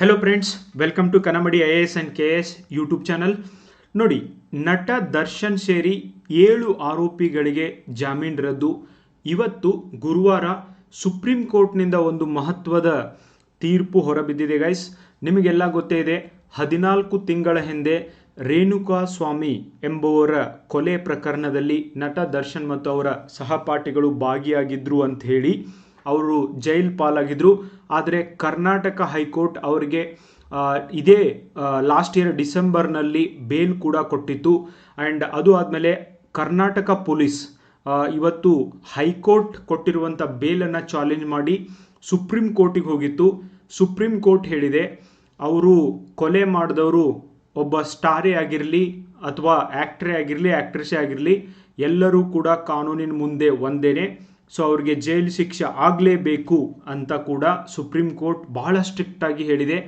Hello friends welcome to Kanamadi I S and K S YouTube channel ನೋಡಿ, ನಟ ದರ್ಶನ್ ಸೇರಿ ಏಳು ಆರೋಪಿಗಳಿಗೆ ಜಾಮೀನು ರದ್ದು. ಇವತ್ತು ಗುರುವಾರ ಸುಪ್ರೀಂ ಕೋರ್ಟ್ನಿಂದ ಒಂದು ಮಹತ್ವದ ತೀರ್ಪು ಹೊರಬಿದ್ದಿದೆ ಗೈಸ್ ನಿಮಗೆಲ್ಲ ಗೊತ್ತೇ ಇದೆ, ಹದಿನಾಲ್ಕು ತಿಂಗಳ ಹಿಂದೆ ರೇಣುಕಾ ಸ್ವಾಮಿ ಎಂಬುವರ ಕೊಲೆ ಪ್ರಕರಣದಲ್ಲಿ ನಟ ದರ್ಶನ್ ಮತ್ತು ಅವರ ಸಹಪಾಠಿಗಳು ಭಾಗಿಯಾಗಿದ್ರು ಅಂತ ಹೇಳಿ ಅವರು ಜೈಲ್ ಪಾಲಾಗಿದ್ರು. ಆದರೆ ಕರ್ನಾಟಕ ಹೈಕೋರ್ಟ್ ಅವರಿಗೆ ಇದೇ ಲಾಸ್ಟ್ ಇಯರ್ ಡಿಸೆಂಬರ್ನಲ್ಲಿ ಬೇಲ್ ಕೂಡ ಕೊಟ್ಟಿತ್ತು. ಆ್ಯಂಡ್ ಅದು ಆದಮೇಲೆ ಕರ್ನಾಟಕ ಪೊಲೀಸ್ ಇವತ್ತು ಹೈಕೋರ್ಟ್ ಕೊಟ್ಟಿರುವಂಥ ಬೇಲನ್ನು ಚಾಲೆಂಜ್ ಮಾಡಿ ಸುಪ್ರೀಂ ಕೋರ್ಟಿಗೆ ಹೋಗಿತ್ತು. ಸುಪ್ರೀಂ ಕೋರ್ಟ್ ಹೇಳಿದೆ, ಅವರು ಕೊಲೆ ಮಾಡಿದವರು ಒಬ್ಬ ಸ್ಟಾರೇ ಆಗಿರಲಿ ಅಥವಾ ಆ್ಯಕ್ಟ್ರೇ ಆಗಿರಲಿ ಆ್ಯಕ್ಟ್ರೆಸ್ಸೇ ಆಗಿರಲಿ, ಎಲ್ಲರೂ ಕೂಡ ಕಾನೂನಿನ ಮುಂದೆ ಒಂದೇನೆ. ಸೊ ಅವ್ರಿಗೆ ಜೈಲು ಶಿಕ್ಷೆ ಆಗಲೇಬೇಕು ಅಂತ ಕೂಡ ಸುಪ್ರೀಂ ಕೋರ್ಟ್ ಬಹಳ ಸ್ಟ್ರಿಕ್ಟ್ ಆಗಿ ಹೇಳಿದೆ.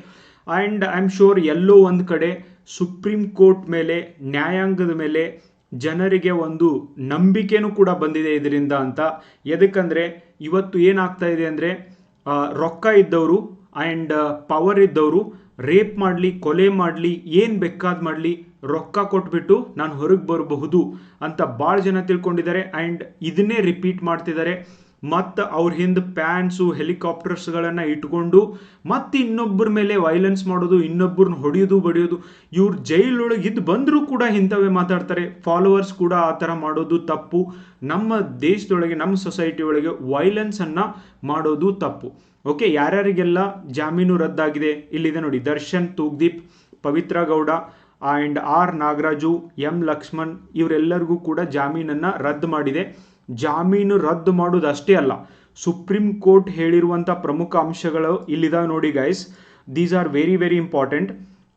ಆ್ಯಂಡ್ ಐ ಆಮ್ ಶೋರ್ ಎಲ್ಲೋ ಒಂದು ಕಡೆ ಸುಪ್ರೀಂ ಕೋರ್ಟ್ ಮೇಲೆ, ನ್ಯಾಯಾಂಗದ ಮೇಲೆ ಜನರಿಗೆ ಒಂದು ನಂಬಿಕೆನೂ ಕೂಡ ಬಂದಿದೆ ಇದರಿಂದ ಅಂತ. ಎದಕ್ಕಂದರೆ ಇವತ್ತು ಏನಾಗ್ತಾ ಇದೆ ಅಂದರೆ ರೊಕ್ಕ ಇದ್ದವರು ಆ್ಯಂಡ್ ಪವರ್ ಇದ್ದವರು ರೇಪ್ ಮಾಡಲಿ, ಕೊಲೆ ಮಾಡಲಿ, ಏನು ಬೇಕಾದ ಮಾಡಲಿ ರೊಕ್ಕ ಕೊಟ್ಬಿಟ್ಟು ನಾನು ಹೊರಗೆ ಬರಬಹುದು ಅಂತ ಭಾಳ ಜನ ತಿಳ್ಕೊಂಡಿದ್ದಾರೆ ಆ್ಯಂಡ್ ಇದನ್ನೇ ರಿಪೀಟ್ ಮಾಡ್ತಿದ್ದಾರೆ. ಮತ್ತು ಅವ್ರ ಹಿಂದೆ ಪ್ಯಾನ್ಸು ಹೆಲಿಕಾಪ್ಟರ್ಸ್ಗಳನ್ನು ಇಟ್ಕೊಂಡು ಮತ್ತೆ ಇನ್ನೊಬ್ಬರ ಮೇಲೆ ವೈಲೆನ್ಸ್ ಮಾಡೋದು ಇನ್ನೊಬ್ಬರನ್ನ ಹೊಡೆಯೋದು, ಬಡಿಯೋದು, ಇವ್ರು ಜೈಲೊಳಗೆ ಇದ್ದು ಬಂದರೂ ಕೂಡ ಇಂಥವೇ ಮಾತಾಡ್ತಾರೆ. ಫಾಲೋವರ್ಸ್ ಕೂಡ ಆ ಥರ ಮಾಡೋದು ತಪ್ಪು. ನಮ್ಮ ದೇಶದೊಳಗೆ, ನಮ್ಮ ಸೊಸೈಟಿ ಒಳಗೆ ವೈಲೆನ್ಸನ್ನು ಮಾಡೋದು ತಪ್ಪು. ಓಕೆ, ಯಾರ್ಯಾರಿಗೆಲ್ಲ ಜಾಮೀನು ರದ್ದಾಗಿದೆ? ಇಲ್ಲಿದೆ ನೋಡಿ, Darshan, Thoogudeep, Pavithra Gowda and R Nagaraju, M Lakshman ಇವರೆಲ್ಲರಿಗೂ ಕೂಡ ಜಾಮೀನನ್ನು ರದ್ದು ಮಾಡಿದೆ. ಜಾಮೀನು ರದ್ದು ಮಾಡೋದು ಅಷ್ಟೇ ಅಲ್ಲ, ಸುಪ್ರೀಂ ಕೋರ್ಟ್ ಹೇಳಿರುವಂಥ ಪ್ರಮುಖ ಅಂಶಗಳು ಇಲ್ಲಿದಾವೆ ನೋಡಿ guys these are very very important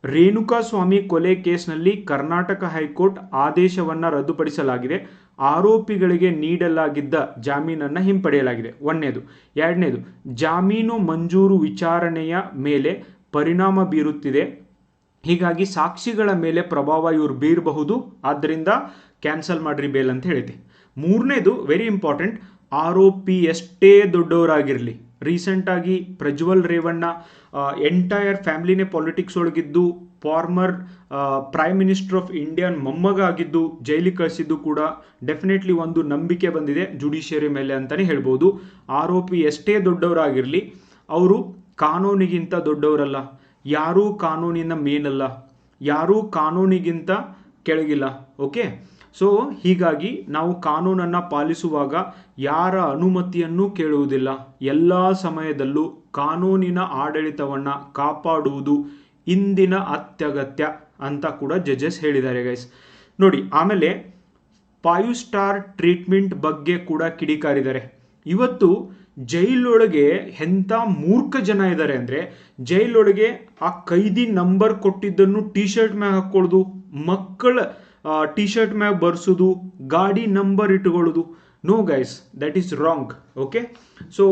Renuka Swamy ಕೊಲೆ ಕೇಸ್ನಲ್ಲಿ ಕರ್ನಾಟಕ ಹೈಕೋರ್ಟ್ ಆದೇಶವನ್ನು ರದ್ದುಪಡಿಸಲಾಗಿದೆ. ಆರೋಪಿಗಳಿಗೆ ನೀಡಲಾಗಿದ್ದ ಜಾಮೀನನ್ನು ಹಿಂಪಡೆಯಲಾಗಿದೆ. ಒಂದನೇದು. ಎರಡನೇದು, ಜಾಮೀನು ಮಂಜೂರು ವಿಚಾರಣೆಯ ಮೇಲೆ ಪರಿಣಾಮ ಬೀರುತ್ತಿದೆ. ಹೀಗಾಗಿ ಸಾಕ್ಷಿಗಳ ಮೇಲೆ ಪ್ರಭಾವ ಇವ್ರು ಬೀರಬಹುದು. ಆದ್ದರಿಂದ ಕ್ಯಾನ್ಸಲ್ ಮಾಡ್ರಿ ಬೇಲ್ ಅಂತ ಹೇಳಿದೆ ಮೂರನೇದು ವೆರಿ ಇಂಪಾರ್ಟೆಂಟ್ ಆರೋಪಿ ಎಷ್ಟೇ ದೊಡ್ಡವರಾಗಿರಲಿ ರೀಸೆಂಟಾಗಿ ಪ್ರಜ್ವಲ್ ರೇವಣ್ಣ ಎಂಟೈರ್ ಫ್ಯಾಮಿಲಿನೇ politics ಒಳಗಿದ್ದು former prime minister of Indian ಮೊಮ್ಮಗ ಆಗಿದ್ದು ಜೈಲಿಗೆ ಕಳಿಸಿದ್ದು ಕೂಡ ಡೆಫಿನೆಟ್ಲಿ ಒಂದು ನಂಬಿಕೆ ಬಂದಿದೆ ಜುಡಿಷಿಯರಿ ಮೇಲೆ ಅಂತಲೇ ಹೇಳ್ಬೋದು. ಆರೋಪಿ ಎಷ್ಟೇ ದೊಡ್ಡವರಾಗಿರಲಿ, ಅವರು ಕಾನೂನಿಗಿಂತ ದೊಡ್ಡವರಲ್ಲ. ಯಾರೂ ಕಾನೂನಿನ ಮೇನಲ್ಲ ಯಾರೂ ಕಾನೂನಿಗಿಂತ ಕೆಳಗಿಲ್ಲ, ಓಕೆ? ಸೊ ಹೀಗಾಗಿ ನಾವು ಕಾನೂನನ್ನು ಪಾಲಿಸುವಾಗ ಯಾರ ಅನುಮತಿಯನ್ನು ಕೇಳುವುದಿಲ್ಲ. ಎಲ್ಲ ಸಮಯದಲ್ಲೂ ಕಾನೂನಿನ ಆಡಳಿತವನ್ನು ಕಾಪಾಡುವುದು ಇಂದಿನ ಅತ್ಯಗತ್ಯ ಅಂತ ಕೂಡ ಜಡ್ಜಸ್ ಹೇಳಿದ್ದಾರೆ ಗೈಸ್ ನೋಡಿ, ಆಮೇಲೆ ಫೈವ್ ಸ್ಟಾರ್ ಟ್ರೀಟ್ಮೆಂಟ್ ಬಗ್ಗೆ ಕೂಡ ಕಿಡಿಕಾರಿದ್ದಾರೆ. ಇವತ್ತು ಜೈಲೊಳಗೆ ಎಂಥ ಮೂರ್ಖ ಜನ ಇದ್ದಾರೆ ಅಂದರೆ ಜೈಲೊಳಗೆ ಆ ಕೈದಿ ನಂಬರ್ ಕೊಟ್ಟಿದ್ದನ್ನು ಟಿ ಶರ್ಟ್ ಮ್ಯಾಗ ಹಾಕ್ಕೊಳ್ಳೋದು, ಮಕ್ಕಳ ಟಿ ಶರ್ಟ್ ಮ್ಯಾಗ ಬರ್ಸೋದು, ಗಾಡಿ ನಂಬರ್ ಇಟ್ಕೊಳ್ಳೋದು. No guys that is wrong okay so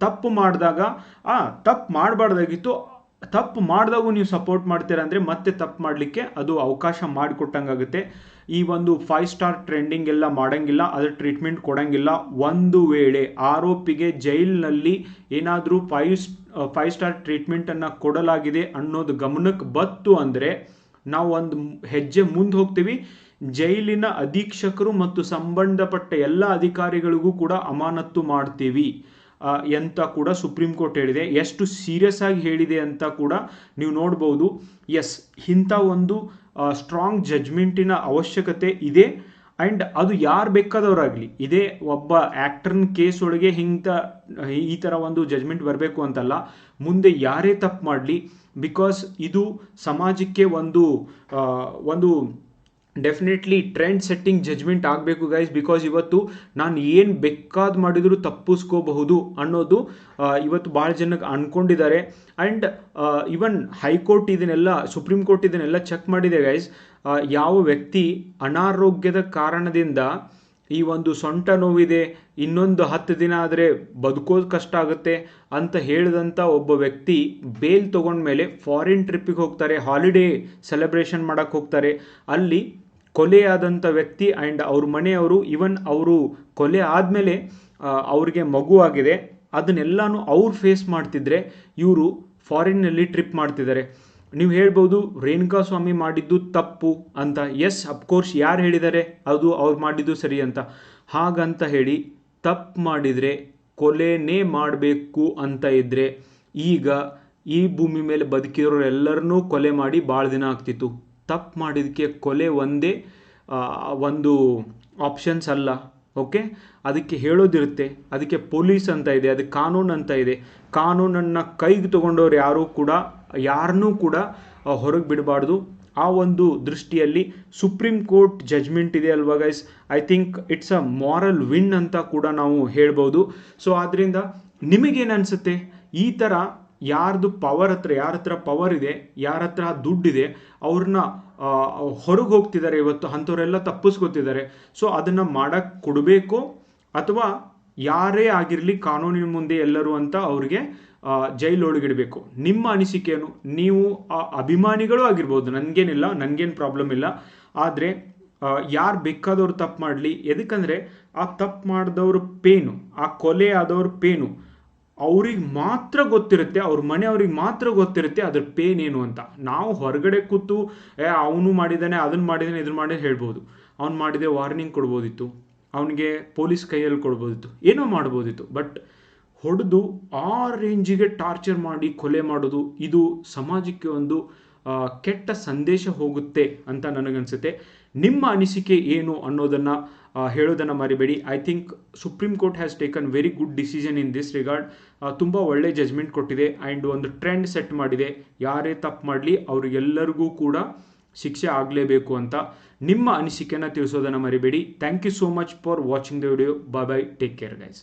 ತಪ್ಪು ಮಾಡಿದಾಗ, ಆ, ತಪ್ಪು ಮಾಡಬಾರ್ದಾಗಿತ್ತು ತಪ್ಪು ಮಾಡಿದಾಗ ನೀವು ಸಪೋರ್ಟ್ ಮಾಡ್ತೀರಾ ಅಂದರೆ ಮತ್ತೆ ತಪ್ಪು ಮಾಡಲಿಕ್ಕೆ ಅದು ಅವಕಾಶ ಮಾಡಿಕೊಟ್ಟಂಗಾಗುತ್ತೆ. ಈ ಒಂದು ಫೈವ್ ಸ್ಟಾರ್ ಟ್ರೆಂಡಿಂಗ್ ಎಲ್ಲ ಮಾಡೋಂಗಿಲ್ಲ ಅದ್ರ ಟ್ರೀಟ್ಮೆಂಟ್ ಕೊಡೋಂಗಿಲ್ಲ. ಒಂದು ವೇಳೆ ಆರೋಪಿಗೆ ಜೈಲಿನಲ್ಲಿ ಏನಾದರೂ ಫೈವ್ ಫೈವ್ ಸ್ಟಾರ್ ಟ್ರೀಟ್ಮೆಂಟನ್ನು ಕೊಡಲಾಗಿದೆ ಅನ್ನೋದು ಗಮನಕ್ಕೆ ಬತ್ತು ಅಂದರೆ ನಾವು ಒಂದು ಹೆಜ್ಜೆ ಮುಂದೆ ಹೋಗ್ತೀವಿ. ಜೈಲಿನ ಅಧೀಕ್ಷಕರು ಮತ್ತು ಸಂಬಂಧಪಟ್ಟ ಎಲ್ಲ ಅಧಿಕಾರಿಗಳಿಗೂ ಕೂಡ ಅಮಾನತ್ತು ಮಾಡ್ತೀವಿ. ಅಂತ ಕೂಡ ಸುಪ್ರೀಂ ಕೋರ್ಟ್ ಹೇಳಿದೆ. ಎಷ್ಟು ಸೀರಿಯಸ್ ಆಗಿ ಹೇಳಿದೆ ಅಂತ ಕೂಡ ನೀವು ನೋಡ್ಬೋದು. ಎಸ್ ಇಂಥ ಒಂದು ಸ್ಟ್ರಾಂಗ್ ಜಜ್ಮೆಂಟಿನ ಅವಶ್ಯಕತೆ ಇದೆ. ಆ್ಯಂಡ್ ಅದು ಯಾರು ಬೇಕಾದವರಾಗಲಿ. ಇದೇ ಒಬ್ಬ ಆ್ಯಕ್ಟರ್ನ ಕೇಸ್ ಒಳಗೆ ಇಂಥ, ಈ ಥರ ಒಂದು ಜಜ್ಮೆಂಟ್ ಬರಬೇಕು ಅಂತಲ್ಲ. ಮುಂದೆ ಯಾರೇ ತಪ್ಪು ಮಾಡಲಿ. ಬಿಕಾಸ್ ಇದು ಸಮಾಜಕ್ಕೆ ಒಂದು ಒಂದು ಡೆಫಿನೆಟ್ಲಿ ಟ್ರೆಂಡ್ ಸೆಟ್ಟಿಂಗ್ ಜಜ್ಮೆಂಟ್ ಆಗಬೇಕು ಗೈಸ್ ಬಿಕಾಸ್ ಇವತ್ತು ನಾನು ಏನು ಬೇಕಾದ ಮಾಡಿದರೂ ತಪ್ಪಿಸ್ಕೋಬಹುದು ಅನ್ನೋದು ಇವತ್ತು ಭಾಳ ಜನಕ್ಕೆ ಅಂದ್ಕೊಂಡಿದ್ದಾರೆ ಆ್ಯಂಡ್ ಇವನ್ ಹೈಕೋರ್ಟ್ ಇದನ್ನೆಲ್ಲ ಸುಪ್ರೀಂ ಕೋರ್ಟ್ ಇದನ್ನೆಲ್ಲ ಚೆಕ್ ಮಾಡಿದೆ ಗೈಸ್ ಯಾವ ವ್ಯಕ್ತಿ ಅನಾರೋಗ್ಯದ ಕಾರಣದಿಂದ ಈ ಒಂದು ಸೊಂಟ ನೋವಿದೆ, ಇನ್ನೊಂದು ಹತ್ತು ದಿನ ಆದರೆ ಬದುಕೋದು ಕಷ್ಟ ಆಗುತ್ತೆ ಅಂತ ಹೇಳಿದಂಥ ಒಬ್ಬ ವ್ಯಕ್ತಿ ಬೇಲ್ ತೊಗೊಂಡ್ಮೇಲೆ ಫಾರಿನ್ ಟ್ರಿಪ್ಪಿಗೆ ಹೋಗ್ತಾರೆ ಹಾಲಿಡೇ ಸೆಲೆಬ್ರೇಷನ್ ಮಾಡೋಕ್ಕೆ ಹೋಗ್ತಾರೆ. ಅಲ್ಲಿ ಕೊಲೆಯಾದಂಥ ವ್ಯಕ್ತಿ ಆ್ಯಂಡ್ ಅವ್ರ ಮನೆಯವರು ಇವನ್ ಅವರು ಕೊಲೆ ಆದಮೇಲೆ ಅವ್ರಿಗೆ ಮಗು ಆಗಿದೆ. ಅದನ್ನೆಲ್ಲನೂ ಅವ್ರು ಫೇಸ್ ಮಾಡ್ತಿದ್ರೆ ಇವರು ಫಾರಿನ್ನಲ್ಲಿ ಟ್ರಿಪ್ ಮಾಡ್ತಿದ್ದಾರೆ. ನೀವು ಹೇಳ್ಬೋದು, ರೇಣುಕಾ ಸ್ವಾಮಿ ಮಾಡಿದ್ದು ತಪ್ಪು ಅಂತ. ಎಸ್ ಅಫ್ಕೋರ್ಸ್ ಯಾರು ಹೇಳಿದ್ದಾರೆ? ಅದು ಅವ್ರು ಮಾಡಿದ್ದು ಸರಿ ಅಂತ. ಹಾಗಂತ ಹೇಳಿ, ತಪ್ಪು ಮಾಡಿದರೆ ಕೊಲೆನೇ ಮಾಡಬೇಕು ಅಂತ ಇದ್ದರೆ ಈಗ ಈ ಭೂಮಿ ಮೇಲೆ ಬದುಕಿರೋರೆಲ್ಲರನ್ನೂ ಕೊಲೆ ಮಾಡಿ ಭಾಳ ದಿನ ಆಗ್ತಿತ್ತು. ತಪ್ಪು ಮಾಡಿದ್ದಕ್ಕೆ ಕೊಲೆ ಒಂದೇ ಒಂದು ಆಪ್ಷನ್ಸ್ ಅಲ್ಲ ಓಕೆ ಅದಕ್ಕೆ ಹೇಳೋದಿರುತ್ತೆ. ಅದಕ್ಕೆ ಪೊಲೀಸ್ ಅಂತ ಇದೆ ಅದಕ್ಕೆ ಕಾನೂನು ಅಂತ ಇದೆ. ಕಾನೂನನ್ನು ಕೈಗೆ ತಗೊಂಡವ್ರು ಯಾರೂ ಕೂಡ ಯಾರನ್ನೂ ಕೂಡ ಹೊರಗೆ ಬಿಡಬಾರ್ದು. ಆ ಒಂದು ದೃಷ್ಟಿಯಲ್ಲಿ ಸುಪ್ರೀಂ ಕೋರ್ಟ್ ಜಜ್ಮೆಂಟ್ ಇದೆ ಅಲ್ವಾ guys I think it's a moral win ಅಂತ ಕೂಡ ನಾವು ಹೇಳ್ಬೋದು. ಸೊ ಆದ್ದರಿಂದ ನಿಮಗೇನು ಅನಿಸುತ್ತೆ? ಈ ಥರ ಯಾರ್ದು ಪವರ್ ಹತ್ರ, ಯಾರ ಹತ್ರ ಪವರ್ ಇದೆ, ಯಾರ ಹತ್ರ ದುಡ್ಡಿದೆ ಅವ್ರನ್ನ ಹೊರಗೆ ಹೋಗ್ತಿದ್ದಾರೆ ಇವತ್ತು, ಅಂಥವರೆಲ್ಲ ತಪ್ಪಿಸ್ಕೊತಿದ್ದಾರೆ. ಸೊ ಅದನ್ನು ಮಾಡೋಕ್ಕೆ ಕೊಡಬೇಕು ಅಥವಾ ಯಾರೇ ಆಗಿರಲಿ ಕಾನೂನಿನ ಮುಂದೆ ಎಲ್ಲರೂ ಅಂತ ಅವ್ರಿಗೆ ಜೈಲೊಳಗಿಡಬೇಕು ನಿಮ್ಮ ಅನಿಸಿಕೆಯನ್ನು ನೀವು ಆ ಅಭಿಮಾನಿಗಳು ಆಗಿರ್ಬೋದು. ನನಗೇನಿಲ್ಲ, ನನಗೇನು ಪ್ರಾಬ್ಲಮ್ ಇಲ್ಲ. ಆದರೆ ಯಾರು ಬೇಕಾದವ್ರು ತಪ್ಪು ಮಾಡಲಿ ಎದಕ್ಕಂದರೆ ಆ ತಪ್ಪು ಮಾಡಿದವ್ರ ಪೇನು, ಆ ಕೊಲೆ ಆದವ್ರ ಪೇನು, ಅವ್ರಿಗೆ ಮಾತ್ರ ಗೊತ್ತಿರುತ್ತೆ, ಅವ್ರ ಮನೆಯವ್ರಿಗೆ ಮಾತ್ರ ಗೊತ್ತಿರುತ್ತೆ ಅದ್ರ ಪೇನ್ ಏನು ಅಂತ. ನಾವು ಹೊರಗಡೆ ಕೂತು, ಏ, ಅವನು ಮಾಡಿದ್ದಾನೆ ಅದನ್ನು ಮಾಡಿದ್ದಾನೆ ಇದನ್ನು ಮಾಡಿದ್ರೆ ಹೇಳ್ಬೋದು. ಅವ್ನು ಮಾಡಿದೆ ವಾರ್ನಿಂಗ್ ಕೊಡ್ಬೋದಿತ್ತು. ಅವನಿಗೆ ಪೊಲೀಸ್ ಕೈಯಲ್ಲಿ ಕೊಡ್ಬೋದಿತ್ತು. ಏನೋ ಮಾಡ್ಬೋದಿತ್ತು. ಬಟ್ ಹೊಡೆದು ಆ ರೇಂಜಿಗೆ ಟಾರ್ಚರ್ ಮಾಡಿ ಕೊಲೆ ಮಾಡೋದು ಇದು ಸಮಾಜಕ್ಕೆ ಒಂದು ಕೆಟ್ಟ ಸಂದೇಶ ಹೋಗುತ್ತೆ ಅಂತ ನನಗನ್ಸುತ್ತೆ. ನಿಮ್ಮ ಅನಿಸಿಕೆ ಏನು ಅನ್ನೋದನ್ನು ಹೇಳೋದನ್ನು ಮರಿಬೇಡಿ. I think supreme court has taken very good decision in this regard ತುಂಬ ಒಳ್ಳೆ ಜಜ್ಮೆಂಟ್ ಕೊಟ್ಟಿದೆ. ಆ್ಯಂಡ್ ಒಂದು ಟ್ರೆಂಡ್ ಸೆಟ್ ಮಾಡಿದೆ. ಯಾರೇ ತಪ್ಪು ಮಾಡಲಿ ಎಲ್ಲರಿಗೂ ಕೂಡ ಶಿಕ್ಷೆ ಆಗಲೇಬೇಕು ಅಂತ ನಿಮ್ಮ ಅನಿಸಿಕೆನ ತಿಳಿಸೋದನ್ನು ಮರಿಬೇಡಿ. Thank you so much for watching the video bye bye take care guys